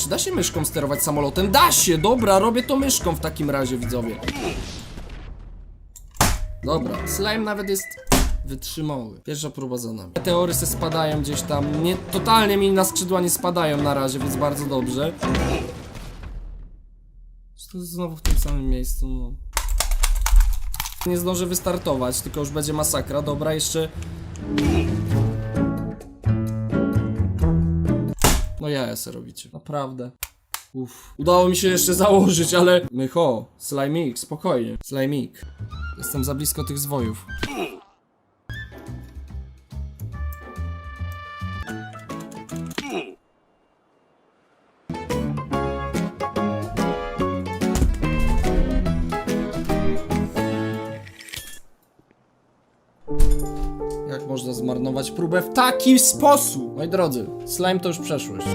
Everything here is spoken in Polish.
Czy da się myszką sterować samolotem? Da się! Dobra, robię to myszką w takim razie, widzowie. Dobra, slime nawet jest wytrzymały. Pierwsza próba za nami. Meteory se spadają gdzieś tam. Nie, totalnie mi na skrzydła nie spadają na razie, więc bardzo dobrze. To znowu w tym samym miejscu, no. Nie zdążę wystartować, tylko już będzie masakra. Dobra, jeszcze... No ja se robicie. Naprawdę. Uff. Udało mi się jeszcze założyć, ale... Mycho, Slimik, spokojnie. Slimik. Jestem za blisko tych zwojów. Jak można zmarnować próbę w taki sposób? Moi drodzy, slime to już przeszłość.